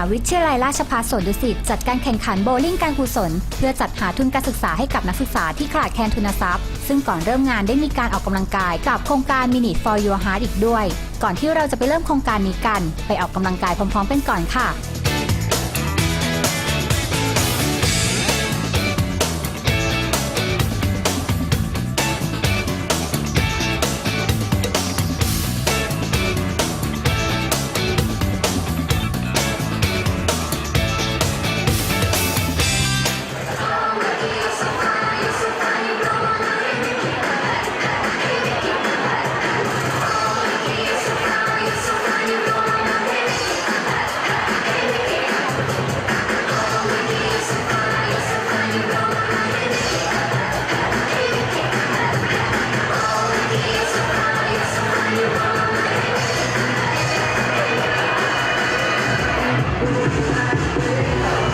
าวิทยาลัยราชภัฏสวนดุสิตจัดการแข่งขันโบว์ลิ่งการกุศล เพื่อจัดหาทุนการศึกษาให้กับนักศึกษาที่ขาดแคลนทุนทรัพย์ ซึ่งก่อนเริ่มงานได้มีการออกกำลังกายกับโครงการ Minute for Your Heart อีกด้วย ก่อนที่เราจะไปเริ่มโครงการนี้กัน ไปออกกำลังกายพร้อมๆ กันก่อนค่ะ I'm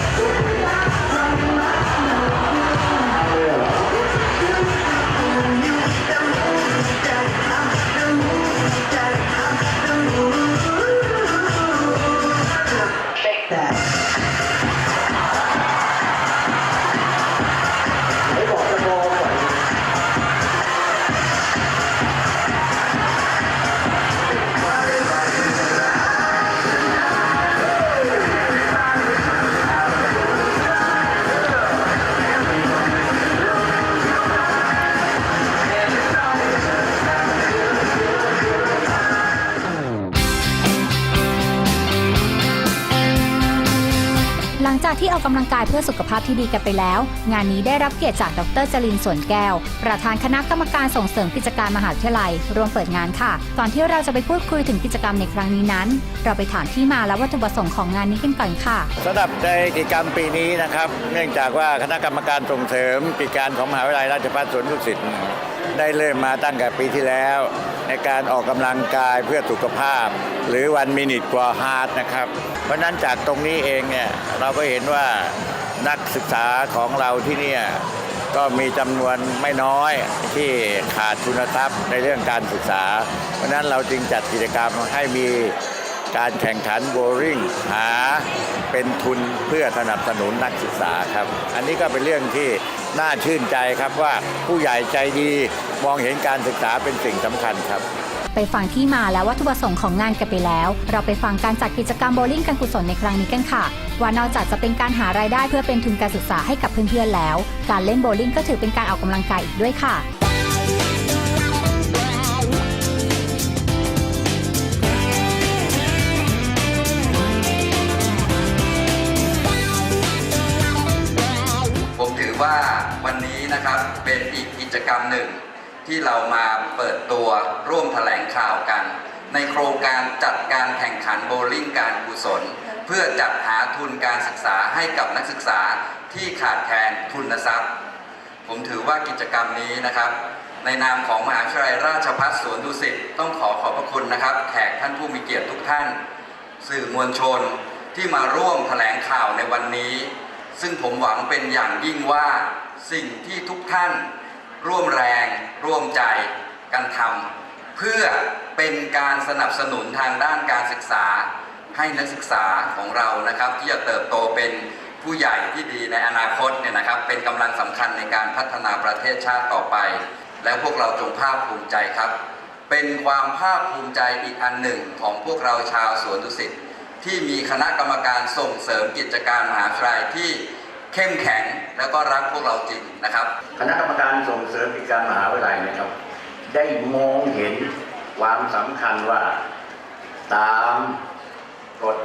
จากที่ออกกำลังกายเพื่อสุขภาพที่ดีกันไปแล้ว งานนี้ได้รับเกียรติจากดรจรินสวนแก้ว ประธานคณะกรรมการส่งเสริมกิจการมหาวิทยาลัยร่วมเปิดงานค่ะ ก่อนที่เราจะไปพูดคุยถึงกิจกรรมในครั้งนี้นั้น เราไปถามที่มาและวัตถุประสงค์ของงานนี้กันก่อนค่ะสำหรับในกิจกรรมปีนี้นะครับ เนื่องจากว่าคณะกรรมการส่งเสริมกิจการของมหาวิทยาลัยราชภัฏสวนดุสิตได้เริ่มมาตั้งแต่ปีที่แล้ว ในการออกกำลังกายเพื่อสุขภาพ หรือวันมินิทกว่าฮาร์ดนะครับ เพราะนั้นจากตรงนี้เองเนี่ยเราก็เห็นว่านักศึกษาของเราที่เนี่ยก็มีจำนวนไม่น้อยที่ขาดทุนทรัพย์ในเรื่องการศึกษา เพราะนั้นเราจึงจัดกิจกรรมให้มีการแข่งขันโบวิ่งหาเป็นทุนเพื่อสนับสนุนนักศึกษาครับ อันนี้ก็เป็นเรื่องที่ น่าชื่นใจครับว่าผู้ใหญ่ใจดีมองเห็นการศึกษาเป็นสิ่งสำคัญครับ ไปฟังที่มาและวัตถุประสงค์ของงานกันไปแล้ว เราไปฟังการจัดกิจกรรมโบว์ลิ่งการกุศลในครั้งนี้กันค่ะ ว่านอกจากจะเป็นการหารายได้เพื่อเป็นทุนการศึกษาให้กับเพื่อนๆแล้ว การเล่นโบว์ลิ่งก็ถือเป็นการออกกำลังกายอีกด้วยค่ะ รมหนึ่ง ที่เรามาเปิดตัวร่วมแถลงข่าวกัน ในโครงการจัดการแข่งขันโบว์ลิ่งการกุศล เพื่อจัดหาทุนการศึกษาให้กับนักศึกษาที่ขาดแคลนทุนทรัพย์ ผมถือว่ากิจกรรมนี้นะครับ ในนามของมหาวิทยาลัยราชภัฏสวนดุสิตต้องขอขอบพระคุณนะครับ แขกท่านผู้มีเกียรติทุกท่าน สื่อมวลชนที่มาร่วมแถลงข่าวในวันนี้ ซึ่งผมหวังเป็นอย่างยิ่งว่าสิ่งที่ทุกท่าน ร่วมแรงร่วมใจกันทำเพื่อเป็นการสนับสนุนทางด้านการศึกษา ให้นักศึกษาของเรานะครับ ที่จะเติบโตเป็นผู้ใหญ่ที่ดีในอนาคตเนี่ยนะครับ เป็นกำลังสำคัญในการพัฒนาประเทศชาติต่อไป แล้วพวกเราจงภาคภูมิใจครับ เป็นความภาคภูมิใจอีกอันหนึ่งของพวกเราชาวสวนดุสิตที่มีคณะกรรมการส่งเสริมกิจการมหาวิทยาลัยที่ เข้มแข็งแล้วก็รักพวกเราจริงนะครับ คณะกรรมการส่งเสริมกิจการมหาวิทยาลัยนะครับ ได้มองเห็นความสำคัญว่าตามกฎ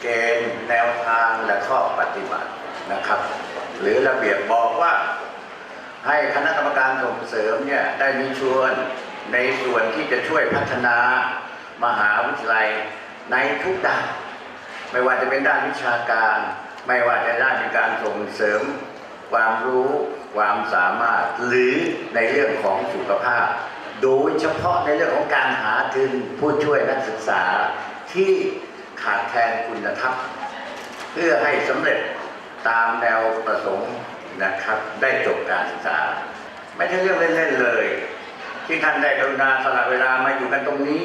เกณฑ์แนวทางและข้อปฏิบัตินะครับ หรือระเบียบบอกว่าให้คณะกรรมการส่งเสริมเนี่ยได้มีชวนในส่วนที่จะช่วยพัฒนามหาวิทยาลัยในทุกด้าน ไม่ว่าจะเป็นด้านวิชาการ ไม่ว่าจะด้านการส่งเสริม ความรู้ความสามารถหรือในเรื่องของสุขภาพ โดยเฉพาะในเรื่องของการหาทุนผู้ช่วยนักศึกษาที่ขาดแคลนคุณธรรมเพื่อให้สำเร็จตามแนวประสงค์นะครับได้จบการศึกษา ไม่ใช่เรื่องเล่นๆเลย ที่ท่านได้กรุณาสละเวลามาอยู่กันตรงนี้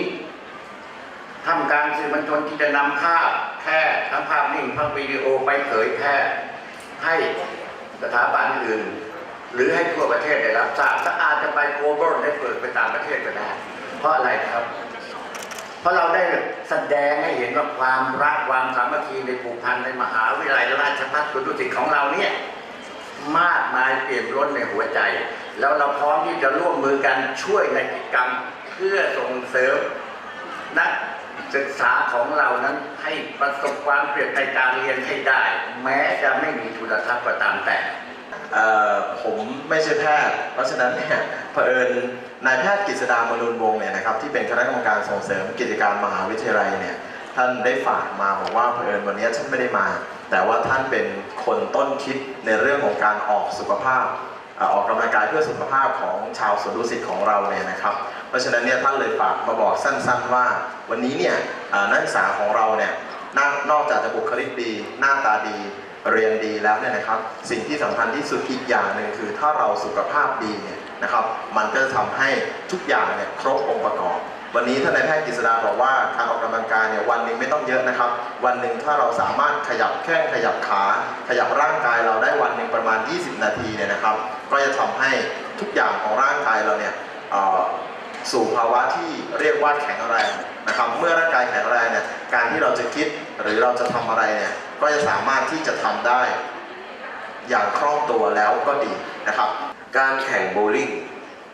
ทำการสื่อมวลชนที่จะนำภาพ แพร่ทั้งภาพนิ่งทั้งวิดีโอไปเผยแพร่ให้สถาบันอื่น หรือให้ทั่วประเทศได้รับทราบถ้าอาจจะไปโกลบอลได้เปิดไปต่างประเทศก็ได้ เพราะอะไรครับ เพราะเราได้แสดงให้เห็นว่าความรักความสามัคคีในผูกพันในมหาวิทยาลัยราชภัฏสวนดุสิตของเราเนี่ยมากมายเปลี่ยนล้นในหัวใจ แล้วเราพร้อมที่จะร่วมมือกันช่วยในกิจกรรม เพื่อส่งเสริมนักศึกษาของเรานั้น ให้ประสบความเปลี่ยนในการเรียนให้ได้ แม้จะไม่มีทุนทรัพย์ก็ตามแต่ผมไม่ใช่แพทย์ เพราะฉะนั้นเนี่ยเผอิญนายแพทย์กฤษดามนูนวงเนี่ยนะครับที่เป็นคณะกรรมการส่งเสริมกิจการมหาวิทยาลัยเนี่ยท่านได้ฝากมาบอกว่าเผอิญวันนี้ท่านไม่ได้มา แต่ว่าท่านเป็นคนต้นคิดในเรื่องของการออกสุขภาพ ออกกำลังกายเพื่อสุขภาพของชาวสวนดุสิตของเราเนี่ยนะครับ เพราะฉะนั้นเนี่ยท่านเลยฝากมาบอกสั้นๆว่า วันนี้เนี่ยนักศึกษาของเราเนี่ยนอกนอกจากจะบุคลิกดี หน้าตาดีเรียนดีแล้วเนี่ยนะครับ สิ่งที่สำคัญที่สุดอีกอย่างหนึ่งคือถ้าเราสุขภาพดีเนี่ยนะครับ มันก็จะทำให้ทุกอย่างเนี่ยครบองค์ประกอบ วันนี้ท่านนายแพทย์กฤษดาบอกว่าการออกกำลังกายเนี่ยวันหนึ่งไม่ต้องเยอะนะครับ วันหนึ่งถ้าเราสามารถขยับแข้งขยับขา ขยับร่างกายเราได้วันหนึ่งประมาณ 20 นาทีเนี่ยนะครับ ก็จะทำให้ทุกอย่างของร่างกายเราเนี่ยสู่ภาวะที่เรียกว่าแข็งแรงนะครับ เมื่อร่างกายแข็งแรงเนี่ยการที่เราจะคิดหรือเราจะทำอะไรเนี่ยก็จะสามารถที่จะทำได้ อย่างคล่องตัวแล้วก็ดีนะครับ การแข่งโบลิ่ง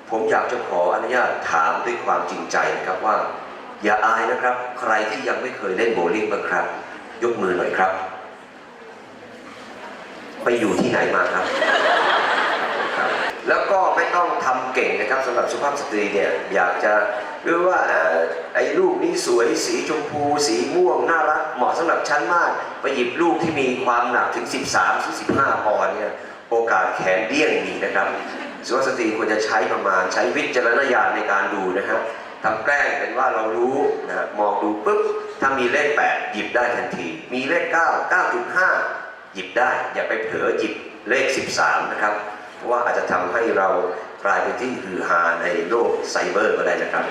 ผมอยากจะขออนุญาตถามด้วยความจริงใจนะครับว่า อย่าอายนะครับ ใครที่ยังไม่เคยเล่นโบลิ่งบ้างครับ ยกมือหน่อยครับ ไปอยู่ที่ไหนมาครับ แล้วก็ไม่ต้องทำเก่งนะครับสำหรับสุภาพสตรีเนี่ยอยากจะหรือว่าอไอ้ลูกนี้สวยสีชมพู สีม่วงน่ารักเหมาะสำหรับฉันมาก ไปหยิบลูกที่มีความหนักถึง 13ถึง15ปอนด์เนี่ยโอกาสแขนเดี้ยงมีนะครับสุภาพสตรีควรจะใช้ประมาณใช้วิจารณญาณในการดูนะครับทำแกล้งเป็นว่าเรารู้นะมองดูปุ๊บถ้ามีเลข 8 หยิบได้ทันที มีเลข 9 9.5 หยิบได้ อย่าไปเผลอหยิบเลข 13 นะครับ เพราะว่าอาจจะทำให้เรากลายเป็นที่ฮือฮาในโลกไซเบอร์ก็ได้นะครับ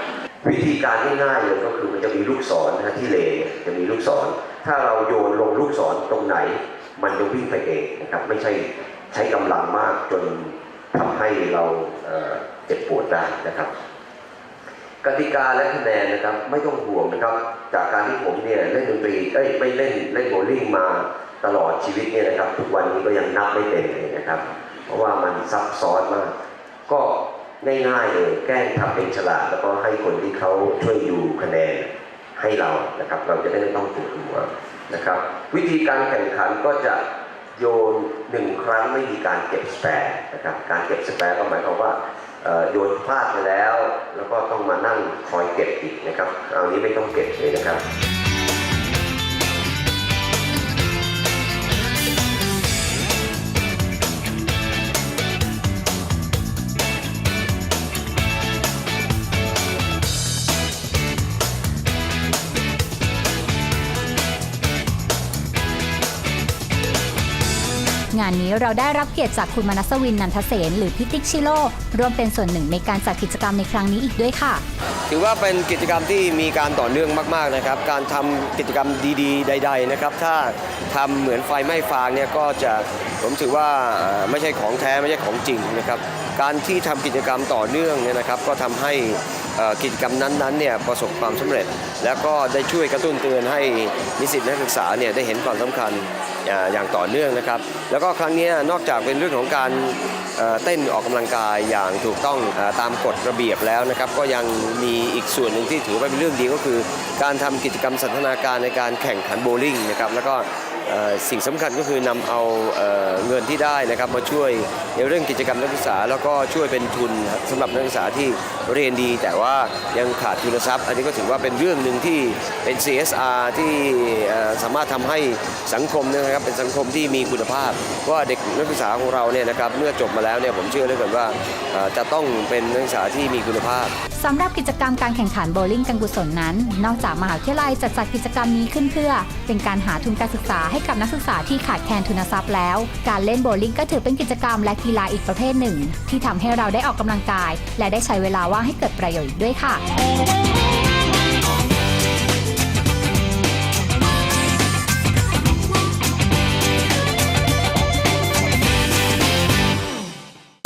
วิธีการง่ายๆเลยก็คือมันจะมีลูกศรนะที่เลจะมีลูกศร ถ้าเราโยนลงลูกศรตรงไหน มันจะวิ่งไปเองนะครับไม่ใช่ใช้กำลังมากจนทำให้เราเเจ็บปวดได้นะครับกติกาและคะแนนนะครับไม่ต้องห่วงนะครับ จากการที่ผมเนี่ยเล่นดนตรีเอ้ยไม่เล่นเล่นโบลิ่งมาตลอดชีวิตเนี่ยนะครับ ทุกวันนี้ก็ยังนับไม่เป็นเลยนะครับ เพราะว่ามันซับซ้อนมาก ก็ง่ายๆเลยแกล้งทำเป็นฉลาด แล้วก็ให้คนที่เขาช่วยดูคะแนนให้เรานะครับ เราจะได้ไม่ต้องปวดหัวนะครับ วิธีการแข่งขันก็จะโยนหนึ่งครั้งไม่มีการเก็บสแปร์นะครับการเก็บสแปร์ก็หมายความว่าโยนพลาดไปแล้ว แล้วก็ต้องมานั่งคอยเก็บอีกนะครับเอานี้ไม่ต้องเก็บเลยนะครับ งานนี้เราได้รับเกียรติจากคุณมนัสวินนันทเสนหรือพิติกชิโร่ร่วมเป็นส่วนหนึ่งในการจัดกิจกรรมในครั้งนี้อีกด้วยค่ะ ถือว่าเป็นกิจกรรมที่มีการต่อเนื่องมากๆนะครับ การทำกิจกรรมดีๆ ใด ๆนะครับ ถ้าทำเหมือนไฟไหม้ฟางเนี่ยก็จะผมถือว่าไม่ใช่ของแท้ไม่ใช่ของจริงนะครับ การที่ทำกิจกรรมต่อเนื่องเนี่ยนะครับ ก็ทำให้กิจกรรมนั้นๆเนี่ยประสบความสำเร็จ แล้วก็ได้ช่วยกระตุ้นเตือนให้นิสิตนักศึกษาเนี่ยได้เห็นความสำคัญ อย่างต่อเนื่องนะครับ แล้วก็ครั้งนี้นอกจากเป็นเรื่องของการเต้นออกกำลังกายอย่างถูกต้องตามกฎระเบียบแล้วนะครับ ก็ยังมีอีกส่วนหนึ่งที่ถือว่าเป็นเรื่องดีก็คือ การทำกิจกรรมสันทนาการในการแข่งขันโบว์ลิ่งนะครับแล้วก็ สิ่งสำคัญก็คือนำเอาเอเงินที่ได้นะครับมาช่วยในเรื่องกิจกรรมนักศึกษา แล้วก็ช่วยเป็นทุนสำหรับนักศึกษาที่เรียนดี แต่ว่ายังขาดทุนทรัพย์ อันนี้ก็ถือว่าเป็นเรื่องหนึ่งที่เป็น CSR ที่สามารถทำให้สังคมนะครับเป็นสังคมที่มีคุณภาพว่าเด็กนักศึกษาของเราเนี่ยนะครับเมื่อจบมาแล้วเนี่ยผมเชื่อเลยกันว่าจะต้องเป็นนักศึกษาที่มีคุณภาพสำหรับกิจกรรมการแข่งขันโบว์ลิ่งการกุศลนั้น นอกจากมหาวิทยาลัยจะจัดกิจกรรมนี้ขึ้นเพื่อ เป็นการหาทุนการศึกษาใให้กับนักศึกษาที่ขาดแคลนทุนทรัพย์แล้ว การเล่นโบว์ลิ่งก็ถือเป็นกิจกรรมและกีฬาอีกประเภทหนึ่ง ที่ทำให้เราได้ออกกำลังกาย และได้ใช้เวลาว่างให้เกิดประโยชน์ด้วยค่ะ